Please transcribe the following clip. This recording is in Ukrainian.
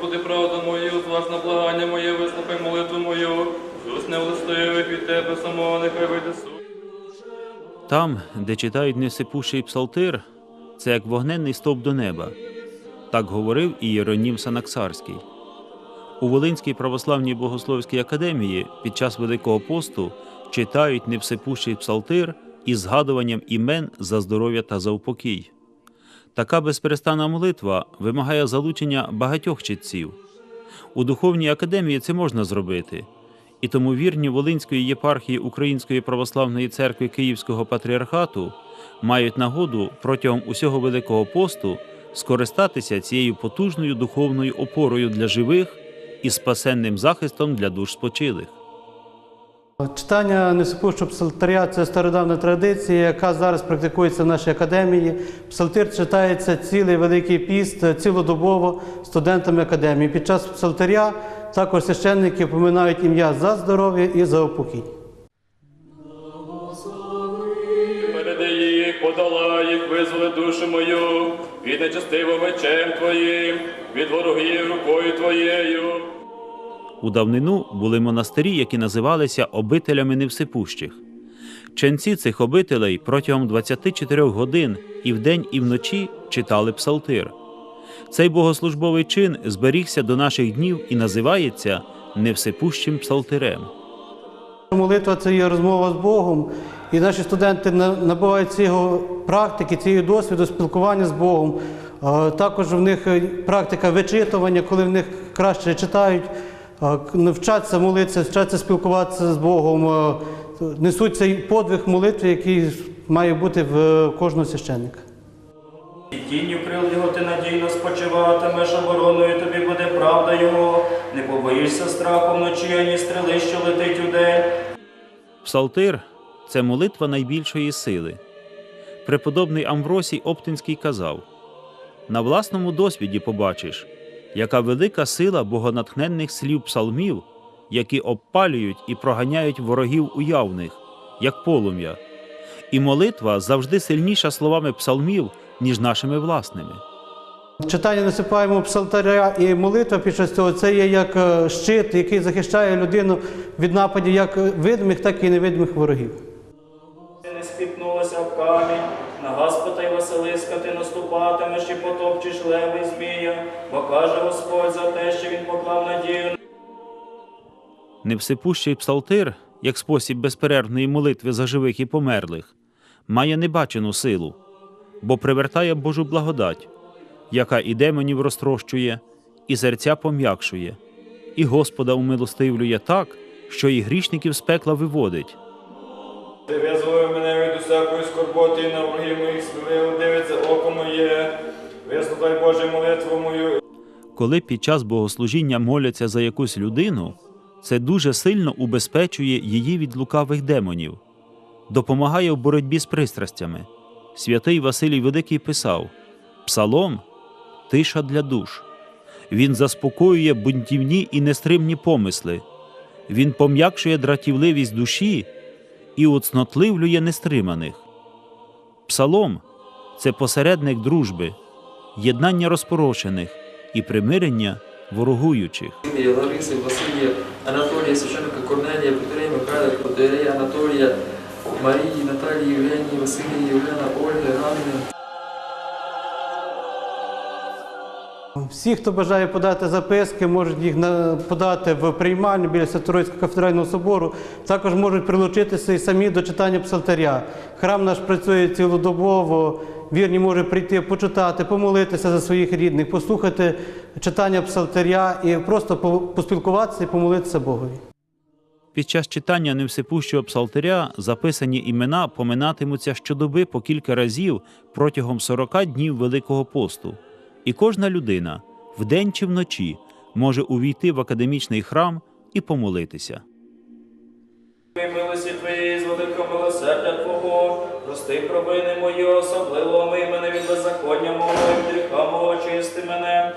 Господи, правда моя, зважна благання моє, вислухай молитву мою, зусне властивих від тебе самого, нехай вийде суд. Там, де читають несипущий псалтир, це як вогненний стовп до неба. Так говорив і Єронім Санаксарський. У Волинській православній богословській академії під час Великого посту читають невсипущий псалтир із згадуванням імен за здоров'я та за упокій. Така безперестанна молитва вимагає залучення багатьох читців. У духовній академії це можна зробити, і тому вірні Волинської єпархії Української православної церкви Київського патріархату мають нагоду протягом усього Великого посту скористатися цією потужною духовною опорою для живих і спасенним захистом для душ спочилих. Читання несипущого псалтаря це стародавна традиція, яка зараз практикується в нашій академії. Псалтир читається цілий великий піст цілодобово студентами академії. Під час псалтаря також священники поминають ім'я за здоров'я і за упокій. Переди їх, подолай їх, визволи душу мою, від нечестивого мечем твоїм, від ворогів рукою твоєю. У давнину були монастирі, які називалися обителями невсипущих. Ченці цих обителей протягом 24 годин і вдень, і вночі читали псалтир. Цей богослужбовий чин зберігся до наших днів і називається невсипущим псалтирем. Молитва це є розмова з Богом, і наші студенти набувають цього практики, цієї досвіду спілкування з Богом. Е, Також в них е, практика вичитування, коли в них краще читають, вчаться молитися, вчаться спілкуватися з Богом, несуть цей подвиг молитви, який має бути в е, кожного священника. І тінню крил його ти надійно спочиватимеш, обороною тобі буде правда його. Не побоїшся страху вночі, ані стріли, що летить удень. Псалтир це молитва найбільшої сили. Преподобний Амвросій Оптинський казав: на власному досвіді побачиш, яка велика сила богонатхненних слів псалмів, які обпалюють і проганяють ворогів уявних, як полум'я. І молитва завжди сильніша словами псалмів, ніж нашими власними. Читання насипаємо псалтаря і молитва під час цього це є як е, щит, який захищає людину від нападів як видимих, так і невидимих ворогів. Не спітнулася в камінь, ти наступатимеш і потопчеш лева й змія, бо каже Господь за те, що він поклав надію Невсипущий псалтир, як спосіб безперервної молитви за живих і померлих, має небачену силу, бо привертає Божу благодать, яка і демонів розтрощує, і серця пом'якшує, і Господа умилостивлює так, що і грішників з пекла виводить. Ти визволив мене від усякої скорботи і на ворогів моїх сміливо дивиться око моє. Вислухай Боже молитву мою. Коли під час богослужіння моляться за якусь людину, це дуже сильно убезпечує її від лукавих демонів, допомагає в боротьбі з пристрастями. Святий Василій Великий писав: Псалом тиша для душ. Він заспокоює бунтівні і нестримні помисли, він пом'якшує дратівливість душі і уцнотливлює нестриманих. Псалом це посередник дружби, єднання розпорошених і примирення ворогуючих. Лариси, Василія, Анатолія, священника Корнелія, Петерія, Михайла, Протерея, Анатолія, Марії, Наталії, Євгенії, Василії, Євгена, Ольги, Ганни. Всі, хто бажає подати записки, можуть їх подати в приймальню біля Святоройського кафедрального собору. Також можуть прилучитися і самі до читання псалтаря. Храм наш працює цілодобово. Вірні може прийти, почитати, помолитися за своїх рідних, послухати читання псалтаря і просто по- поспілкуватися і помолитися Богові. Під час читання невсипущого псалтиря записані імена поминатимуться щодоби по кілька разів протягом 40 днів Великого посту, і кожна людина вдень чи вночі може увійти в академічний храм і помолитися. Милості твої з великого милосердя Твого, прости провини мої, особливо ми мене від беззаконня мого, від гріха мого, чисти мене.